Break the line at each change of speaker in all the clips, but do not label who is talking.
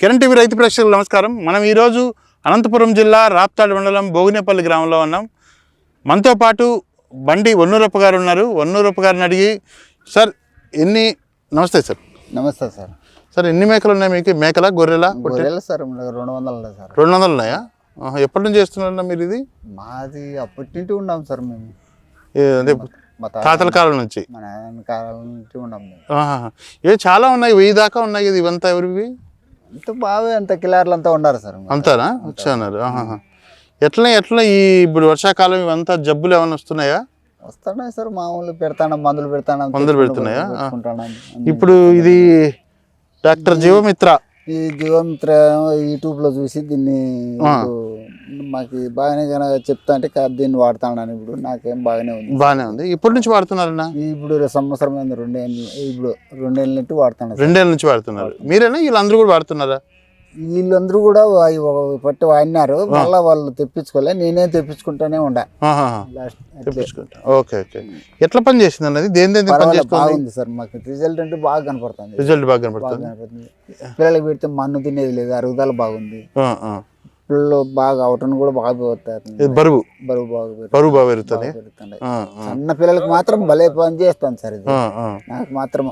Kiran TV రైతు ప్రేక్షకులకు నమస్కారం. మనం ఈరోజు అనంతపురం జిల్లా రాప్తాడు మండలం భోగినేపల్లి గ్రామంలో ఉన్నాం. మనతో పాటు బండి వన్నూరప్ప గారు ఉన్నారు. వన్నూరప్ప గారిని అడిగి సార్ ఎన్ని నమస్తే సార్.
నమస్తే సార్.
సార్ ఎన్ని మేకలు ఉన్నాయి మీకు? మేకల గొర్రెల?
గొర్రెలు సార్ మన రెండు వందలు ఉన్నాయి సార్.
రెండు వందలు ఉన్నాయా ఎప్పటి నుంచి చేస్తున్నారన్నా మీరు ఇది?
మాది అప్పటి నుండి ఉన్నాం సార్ మేము.
అదే తాతల కాలం నుంచి.
మా నాయన కాలం నుంచి ఉన్నాం.
ఏ చాలా ఉన్నాయి వెయ్యి దాకా ఉన్నాయి ఇది ఇవంతా ఎవరివి?
అంత బాగా అంత కిలార్లు అంతా ఉండారు సార్
అంతానా? వచ్చాన్నారు ఆహాహా. ఎట్లా ఎట్లా ఈ ఇప్పుడు వర్షాకాలం ఇవంతా జబ్బులు ఏమైనా వస్తున్నాయా?
వస్తున్నాయి సార్ మామూలు పెడతాను మందులు పెడతాను
మందులు పెడుతున్నాయా? ఇప్పుడు ఇది డాక్టర్ జీవమిత్ర.
ఈ జీవమిత్ర యూట్యూబ్లో చూసి దీన్ని మాకు బాగానే కనుక చెప్తా అంటే దీన్ని వాడతాను ఇప్పుడు. నాకేం బాగానే ఉంది.
బాగానే ఉంది. ఇప్పటి నుంచి వాడుతున్నారన్నా?
ఇప్పుడు సంవత్సరం అయింది రెండేళ్ళు ఇప్పుడు రెండేళ్ళ నుండి వాడతాను సార్.
రెండేళ్ళ నుంచి వాడుతున్నారు. మీరేనా? వీళ్ళందరూ కూడా వాడుతున్నారా?
వీళ్ళందరూ కూడా పట్టి వాడినారు. మళ్ళీ వాళ్ళు తెప్పించుకోలే. నేనే తెప్పించుకుంటానే ఉండా.
Okay okay. ఎట్లా పని చేసింది అన్నది? దేని దేని పని
పర్వాలేదు,
చేస్తుంది
బాగుంది సార్. మాకు రిజల్ట్ అంటే బాగా కనపడుతుంది.
రిజల్ట్ బాగా కనపడుతుంది.
పిల్లలకి పెడితే మన్ను తినేది లేదు అరుగుదల బాగుంది. పిల్లలు బాగా అవటం కూడా బాగా పోతారు
ఇది బరువు.
బరువు బాగా
బరువు బాగా పెరుగుతుంది
చిన్న పిల్లలకి మాత్రం భలే పని చేస్తాను సార్ ఇది. నాకు మాత్రం.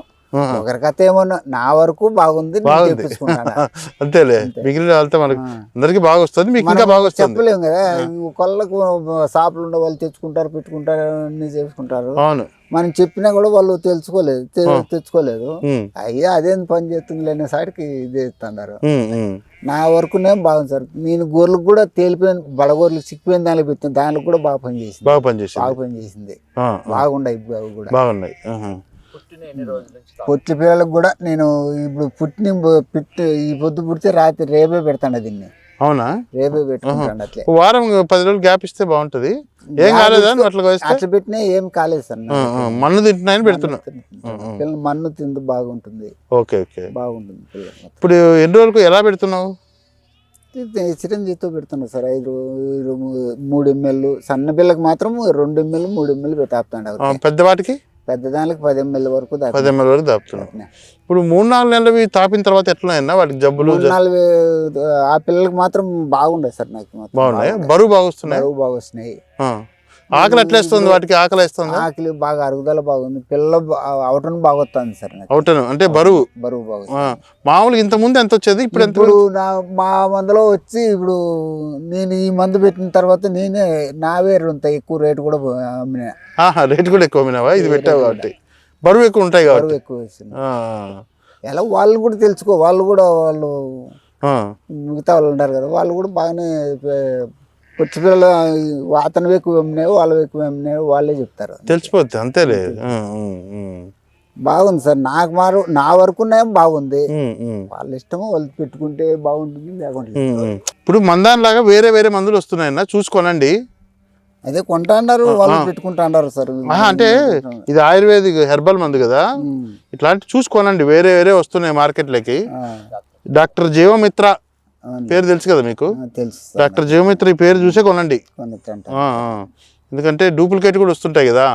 ఒకరికైతే ఏమో నా వరకు బాగుంది నేను
అంతేలే. మిగిలిన వాళ్ళతో మనకి అందరికి బాగా వస్తుంది మీకు ఇంకా బాగా వస్తుంది
చెప్పలేము కదా. ఒకళ్ళకు షాపులు ఉండే వాళ్ళు తెచ్చుకుంటారు పెట్టుకుంటారు అన్ని చేసుకుంటారు.
అవును.
మనం చెప్పినా కూడా వాళ్ళు తెలుసుకోలేదు తెచ్చుకోలేదు. అయ్యా అదేం పని చేస్తుంది లేని సాటికి ఇది ఇస్తున్నారు. నా వరకునే బాగుంది సార్. నేను గొర్రెలకు కూడా తేలిపోయిన బడగొర్రెలకు చిక్కిపోయిన దానికి పెట్టిన దానికి కూడా బాగా పని చేసింది
బాగా పనిచేసింది.
బాగా పని చేసింది
ఆ,
బాగుండే అవి కూడా.
బాగున్నాయి. ఆహా.
పొట్టి పిల్లలకు కూడా నేను ఇప్పుడు పుట్టిన పిట్టి ఈ పొద్దు పుడితే రాత్రి రేపే పెడతాను దీన్ని.
అవునా?
రేపే పెట్టుకుంటాను అట్లే.
వారం పది రోజులు గ్యాప్ ఇస్తే బాగుంటది. ఏం కాలేదా అట్లా వేస్తే
అట్లా పెట్టినా ఏం కాలేదు సార్
మన్ను తింటున్నాయని పెడుతున్నా.
పిల్లలు మన్ను తింది బాగుంటుంది.
Okay okay.
బాగుంటుంది
ఇప్పుడు ఎన్ని రోజులకు ఎలా పెడుతున్నావు?
చిరంజీవితో పెడుతున్నా సార్. ఐదు మూడు ఎంఎల్ సన్న పిల్లకి మాత్రం రెండు ఎంఎల్ మూడు ఎంఎల్ తాపుతాడు
ఆ, పెద్దవాటికి?
పెద్ద దానికి పది ఎంఎల్ వరకు
పది. ఎంఎల్ వరకు దాపుతున్నావు ఇప్పుడు మూడు నాలుగు నెలలు తాపిన తర్వాత ఎట్లా అయినా వాటికి జబ్బులు
నాలుగు ఆ పిల్లలకి మాత్రం బాగుండే సార్ నాకు
బాగున్నాయి? బరువు బాగా వస్తున్నాయి?
బరువు బాగా వస్తున్నాయి.
ఆకలి ఎట్లా వేస్తుంది వాటికి? ఆకలి వేస్తుంది
ఆకలి బాగా అరుగుదల బాగుంది. పిల్ల అవటం బాగా వస్తుంది సార్ నాకు.
అవుతాను అంటే బరువు?
బరువు బాగా
ఆ, మామూలుగా ఇంత ముందు ఎంత వచ్చేది? ఇప్పుడు ఎంత
నా మా మందులో వచ్చి ఇప్పుడు నేను ఈ మందు పెట్టిన తర్వాత నేనే నావే అంత ఎక్కువ రేటు కూడా అమ్మినా.
రేటు కూడా ఎక్కువ వినావా ఇది పెట్టావు కాబట్టి. బరువు ఎక్కువ ఉంటాయి కాబట్టి.
బరువు ఎక్కువ ఎలా వాళ్ళు కూడా తెలుసుకో వాళ్ళు కూడా వాళ్ళు మిగతా వాళ్ళు ఉంటారు కదా వాళ్ళు కూడా బాగానే పొచ్చి పిల్లలు అతను ఎక్కువ వాళ్ళు ఎక్కువ అమ్మినాయో వాళ్ళే చెప్తారు.
తెలిసిపోద్ది అంతేలే.
బాగుంది సార్. నాకు మారు నా వరకునే బాగుంది. వాళ్ళ ఇష్టము వాళ్ళు పెట్టుకుంటే బాగుంటుంది లేకుంటే.
ఇప్పుడు మందాన్ లాగా వేరే వేరే మందులు వస్తున్నాయన్న చూసుకోనండి.
అదే కొంటా అన్నారు వాళ్ళు పెట్టుకుంటా అన్నారు సార్.
అంటే ఇది ఆయుర్వేదిక్ హెర్బల్ మందు కదా. ఇట్లాంటి చూసుకోనండి వేరే వేరే వస్తున్నాయి మార్కెట్లోకి. డాక్టర్ జీవమిత్ర. పేరు తెలుసు కదా మీకు?
తెలుసు
డాక్టర్ జీవమిత్ర ఈ పేరు చూసే కొనండి. ఎందుకంటే డూప్లికేట్ కూడా వస్తుంటాయి కదా.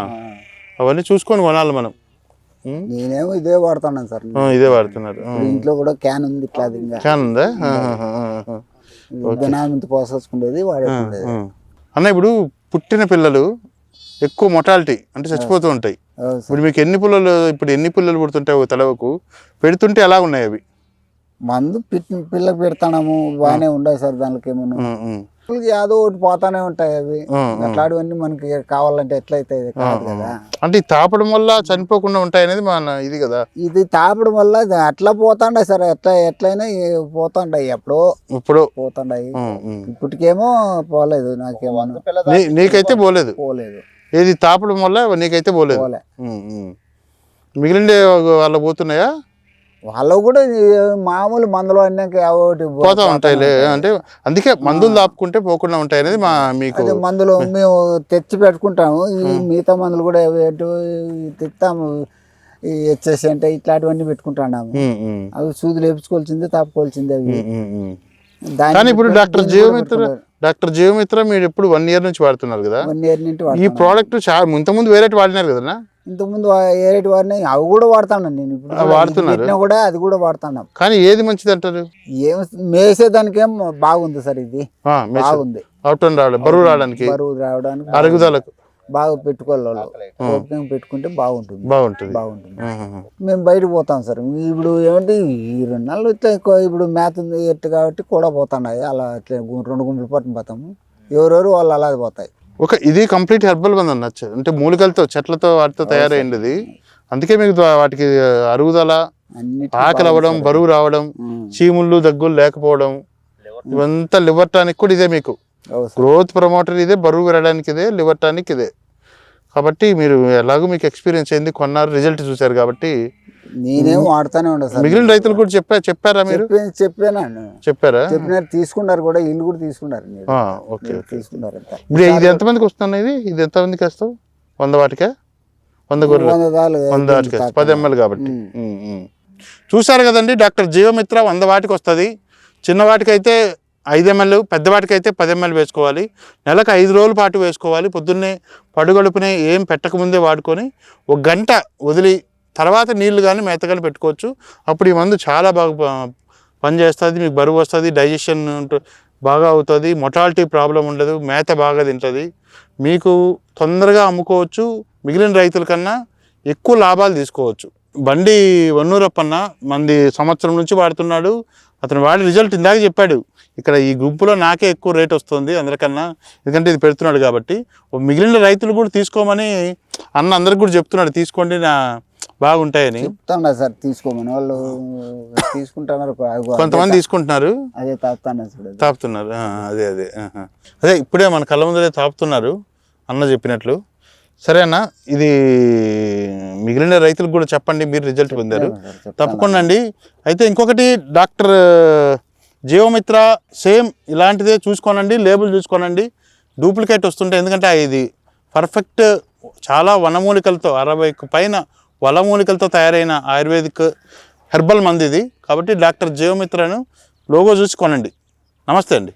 అవన్నీ చూసుకొని కొనాలి మనం.
నేనేమో ఇదే వాడుతున్నాను సార్.
ఇదే వాడుతున్నారు.
ఇంట్లో కూడా క్యాన్ ఉంది ఇట్లా
క్యాన్ ఉందా.
దినామింత పోసేసుకునేది వాడేసుకునేది.
ఆ. అన్న ఇప్పుడు పుట్టిన పిల్లలు ఎక్కువ మొటాలిటీ అంటే చచ్చిపోతూ ఉంటాయి. ఇప్పుడు మీకు ఎన్ని పిల్లలు ఇప్పుడు ఎన్ని పిల్లలు పుడుతుంటాయి ఒక తలవకు? పెడుతుంటే ఎలా ఉన్నాయి అవి?
మందు పిల్లకి పెడతాము బాగానే ఉండవు సార్ దానికి ఏమన్నా ఏదో ఒకటి పోతానే ఉంటాయి అవి. అట్లాంటివన్నీ మనకి కావాలంటే ఎట్లయితే కాదు కదా.
అంటే ఈ తాపడం వల్ల చనిపోకుండా ఉంటాయి అనేది మన ఇది కదా.
ఇది తాపడం వల్ల ఇది అట్లా పోతాండాయి సార్. ఎట్లా ఎట్లయినా పోతాండాయి ఎప్పుడో.
ఇప్పుడు
పోతాండాయి. ఇప్పటికేమో పోలేదు నాకేమో.
నీ- నీకైతే పోలేదు.
పోలేదు.
ఏది తాపడం వల్ల నీకైతే పోలేదు. మిగిలిండే వాళ్ళ పోతున్నాయా?
వాళ్ళు కూడా మామూలు మందులు అన్నాక
పోతా ఉంటాయిలే అంటే అందుకే మందులు దాపుకుంటే పోకుండా ఉంటాయి అనేది మా మీకు
మందులు మేము తెచ్చి పెట్టుకుంటాము. ఈ మిగతా మందులు కూడా ఏంటో తెస్తాము ఈ హెచ్ఎస్ అంటే ఇట్లాంటివన్నీ పెట్టుకుంటున్నాము
ఉమ్,
అవి సూదులు వేపించుకోవాల్సిందే తాపుకోవాల్సిందే అవి.
కానీ ఇప్పుడు డాక్టర్ జీవమిత్ర. డాక్టర్ జీవమిత్ర మీరు ఎప్పుడు వన్ ఇయర్ నుంచి వాడుతున్నారు కదా?
వన్ ఇయర్ నుండి
ఈ. ప్రోడక్ట్ చాలా ఇంతకుముందు వేరే వాడినారు కదా
ఇంతకుముందు ఏరేటి వారిని అవి కూడా వాడతాను నేను. ఇప్పుడు కూడా అది కూడా వాడుతున్నాం
కానీ ఏది మంచిది అంటారు?
ఏం మేసేదానికేం బాగుంది సార్ ఇది. బాగుంది.
అవుట్ బరువు రావడానికి?
బరువు రావడానికి
అరుగుదలకు?
బాగా పెట్టుకోవాలి పెట్టుకుంటే బాగుంటుంది.
బాగుంటుంది.
బాగుంటుంది. మేము బయటకు పోతాం సార్. ఇప్పుడు ఏమంటే ఈ రెండు నెలలు ఇట్లా ఎక్కువ ఇప్పుడు మేత ఉంది ఎట్టు కాబట్టి కూడా పోతున్నాయి. అలా ఇట్లా గు- రెండు గుంపులు పట్టుని పోతాము. ఎవరెవరు వాళ్ళు అలా పోతాయి.
ఒక ఇది కంప్లీట్ హెర్బల్ బంద్ అనొచ్చు అంటే మూలికలతో చెట్లతో వాటితో తయారైంది. ఇది అందుకే మీకు వాటికి అరుగుదల ఆకలి అవ్వడం బరువు రావడం చీముళ్ళు దగ్గులు లేకపోవడం ఇవంతా లివర్ టానిక్ కూడా ఇదే మీకు. గ్రోత్ ప్రమోటర్ ఇదే బరువు పెరగడానికి ఇదే లివర్ టానిక్ ఇదే. కాబట్టి మీరు ఎలాగో మీకు ఎక్స్పీరియన్స్ అయింది కొన్నారు రిజల్ట్ చూశారు కాబట్టి
నేనేం వాడుతానే ఉండే సార్.
మిగిలిన రైతులు కూడా చెప్పా చెప్పారా మీరు?
చెప్పే చెప్పాను
చెప్పారా?
చెప్పినారు తీసుకున్నారు కూడా వీళ్ళు కూడా తీసుకున్నారు
ఓకే
తీసుకున్నారు
ఇప్పుడు ఇది ఎంతమందికి వస్తుంది ఇది? ఇది ఎంతమందికి వేస్తావు? వంద వాటికా? వంద గొర్రెలు?
వంద
వాటికి? పది ఎంఎల్ కాబట్టి. చూశారు కదండి డాక్టర్ జీవమిత్ర వంద వాటికి వస్తుంది. చిన్న వాటికైతే ఐదు ఎంఎల్ పెద్దవాటికైతే పది ఎంఎల్ వేసుకోవాలి. నెలకు ఐదు రోజుల పాటు వేసుకోవాలి. పొద్దున్నే పడుగడుపునే ఏం పెట్టకముందే వాడుకొని ఒక గంట వదిలి తర్వాత నీళ్ళు కానీ మేత కానీ పెట్టుకోవచ్చు. అప్పుడు ఈ మందు చాలా బాగా పనిచేస్తుంది. మీకు బరువు వస్తుంది డైజెషన్ బాగా అవుతుంది. మొటాలిటీ ప్రాబ్లం ఉండదు. మేత బాగా తింటుంది. మీకు తొందరగా అమ్ముకోవచ్చు. మిగిలిన రైతుల కన్నా ఎక్కువ లాభాలు తీసుకోవచ్చు. బండి వన్నూరప్పన్న మంది సంవత్సరం నుంచి వాడుతున్నాడు. అతను వాడి రిజల్ట్ ఇందాక చెప్పాడు. ఇక్కడ ఈ గుంపులో నాకే ఎక్కువ రేట్ వస్తుంది అందరికన్నా. ఎందుకంటే ఇది పెడుతున్నాడు కాబట్టి. ఓ మిగిలిన రైతులు కూడా తీసుకోమని అన్న అందరికి కూడా చెప్తున్నాడు. తీసుకోండి నా బాగుంటాయని.
చెప్తాను సార్ తీసుకోమని. వాళ్ళు తీసుకుంటున్నారు.
కొంతమంది తీసుకుంటున్నారు.
అదే.
తాపుతున్నారు. ఆ, అదే అదే. అదే ఇప్పుడే మన కళ్ళ ముందరే తాపుతున్నారు. అన్న చెప్పినట్లు. సరే అన్న ఇది మిగిలిన రైతులకు కూడా చెప్పండి మీరు రిజల్ట్ పొందారు. తప్పకుండా అండి. అయితే ఇంకొకటి డాక్టర్ జీవమిత్ర సేమ్ ఇలాంటిదే చూసుకోనండి లేబుల్ చూసుకోనండి. డూప్లికేట్ వస్తుంటే ఎందుకంటే ఇది పర్ఫెక్ట్ చాలా వనమూలికలతో అరవైకు పైన వనమూలికలతో తయారైన ఆయుర్వేదిక్ హెర్బల్ మంది ఇది. కాబట్టి డాక్టర్ జీవమిత్రను లోగో చూసి కొనండి. నమస్తే అండి.